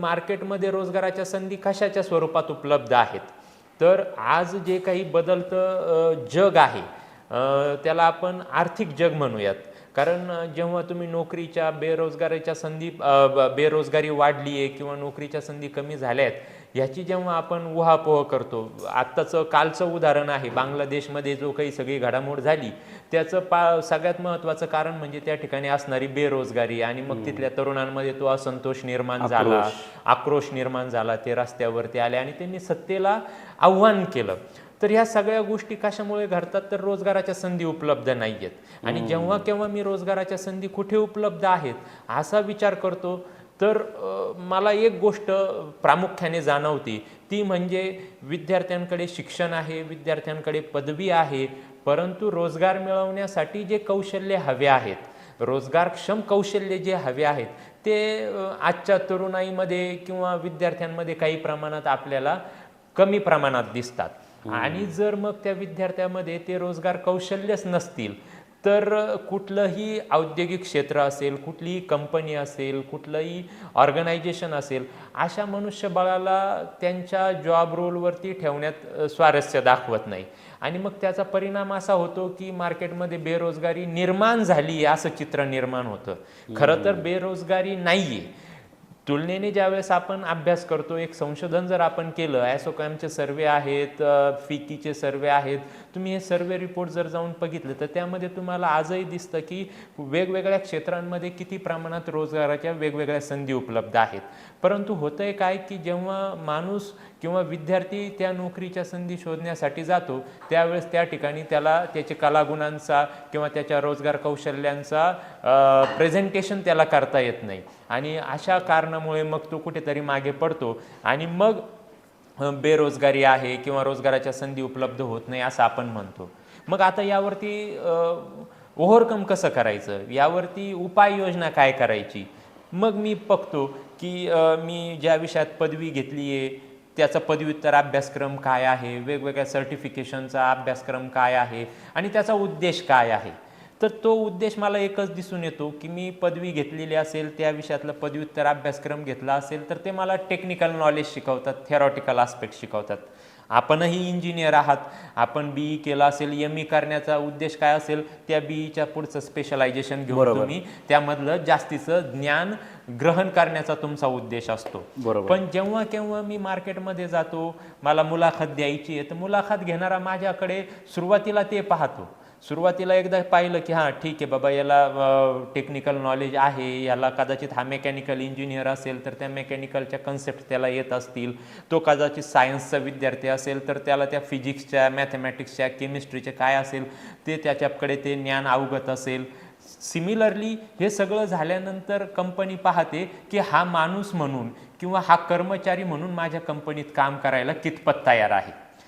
मार्केटमध्ये रोजगाराच्या संधी कशाच्या स्वरूपात उपलब्ध आहेत? तर आज जे काही बदलतं जग आहे त्याला आपण आर्थिक जग म्हणूयात. कारण जेव्हा तुम्ही नोकरीच्या बेरोजगारीच्या संधी ब- बेरोजगारी वाढली आहे किंवा नोकरीच्या संधी कमी झाल्या आहेत ह्याची जेव्हा आपण उहापोह करतो आत्ताचं कालचं उदाहरण आहे बांगलादेशमध्ये जो काही सगळी घडामोड झाली त्याचं पा सगळ्यात महत्त्वाचं कारण म्हणजे त्या ठिकाणी असणारी बेरोजगारी आणि मग तिथल्या तरुणांमध्ये तो असंतोष निर्माण झाला आक्रोश निर्माण झाला ते रस्त्यावरती आले आणि त्यांनी सत्तेला आव्हान केलं. तर ह्या सगळ्या गोष्टी कशामुळे घडतात तर रोजगाराच्या संधी उपलब्ध नाही आहेत आणि जेव्हा केव्हा मी रोजगाराच्या संधी कुठे उपलब्ध आहेत असा विचार करतो तर मला एक गोष्ट प्रामुख्याने जाणवते. ती म्हणजे विद्यार्थ्यांकडे शिक्षण आहे विद्यार्थ्यांकडे पदवी आहे परंतु रोजगार मिळवण्यासाठी जे कौशल्य हवे आहेत रोजगारक्षम कौशल्य जे हवे आहेत ते आजच्या तरुणाईमध्ये किंवा विद्यार्थ्यांमध्ये काही प्रमाणात आपल्याला कमी प्रमाणात दिसतात. आणि जर मग त्या विद्यार्थ्यामध्ये ते रोजगार कौशल्यच नसतील तर कुठलंही औद्योगिक क्षेत्र असेल कुठलीही कंपनी असेल कुठलंही ऑर्गनायझेशन असेल अशा मनुष्यबळाला त्यांच्या जॉब रोलवरती ठेवण्यात स्वारस्य दाखवत नाही. आणि मग त्याचा परिणाम असा होतो की मार्केटमध्ये बेरोजगारी निर्माण झाली असं चित्र निर्माण होतं. खरं तर बेरोजगारी नाहीये. तुलनेने ज्यावेळेस आपण अभ्यास करतो एक संशोधन जर आपण केलं ॲसोकॅमचे सर्वे आहेत फिकीचे सर्वे आहेत तुम्ही हे सर्वे रिपोर्ट जर जाऊन बघितले तर त्यामध्ये तुम्हाला आजही दिसतं की वेगवेगळ्या क्षेत्रांमध्ये किती प्रमाणात रोजगाराच्या वेगवेगळ्या संधी उपलब्ध आहेत. परंतु होतं आहे काय की जेव्हा माणूस किंवा विद्यार्थी त्या नोकरीच्या संधी शोधण्यासाठी जातो त्यावेळेस त्या ठिकाणी त्याला त्याचे कलागुणांचा किंवा त्याच्या रोजगार कौशल्यांचा प्रेझेंटेशन त्याला करता येत नाही. आणि अशा कारणामुळे मग तो कुठेतरी मागे पडतो. आणि मग बेरोजगारी आहे किंवा रोजगाराच्या संधी उपलब्ध होत नाही असं आपण म्हणतो. मग आता यावरती ओव्हरकम कसं करायचं? यावरती उपाययोजना काय करायची? मग मी बघतो की मी ज्या विषयात पदवी घेतली आहे त्याचा पदव्युत्तर अभ्यासक्रम काय आहे? वेगवेगळ्या सर्टिफिकेशनचा अभ्यासक्रम काय आहे? आणि त्याचा उद्देश काय आहे? तर तो उद्देश मला एकच दिसून येतो की मी पदवी घेतलेली असेल त्या विषयातला पदव्युत्तर अभ्यासक्रम घेतला असेल तर ते मला टेक्निकल नॉलेज शिकवतात थेरॉटिकल आस्पेक्ट शिकवतात आपणही इंजिनियर आहात आपण बीई केला असेल एम ई करण्याचा उद्देश काय असेल त्या बीईच्या पुढचं स्पेशलायझेशन घेऊन. तुम्ही त्यामधलं जास्तीचं ज्ञान ग्रहण करण्याचा तुमचा उद्देश असतो बरोबर. पण जेव्हा केव्हा मी मार्केटमध्ये जातो मला मुलाखत द्यायची आहे तर मुलाखत घेणारा माझ्याकडे सुरुवातीला ते पाहतो सुरुवातीला एकदा पाहिलं की हां ठीक आहे बाबा याला टेक्निकल नॉलेज आहे. याला कदाचित हा मेकॅनिकल इंजिनियर असेल तर त्या मेकॅनिकलच्या कन्सेप्ट त्याला येत असतील. तो कदाचित सायन्सचा विद्यार्थी असेल तर त्याला त्या फिजिक्सच्या मॅथमॅटिक्सच्या केमिस्ट्रीचे काय असेल ते त्याच्याकडे ते ज्ञान अवगत असेल. सिमिलरली हे सगळं झाल्यानंतर कंपनी पाहते की हा माणूस म्हणून किंवा हा कर्मचारी म्हणून माझ्या कंपनीत काम करायला कितपत तयार आहे.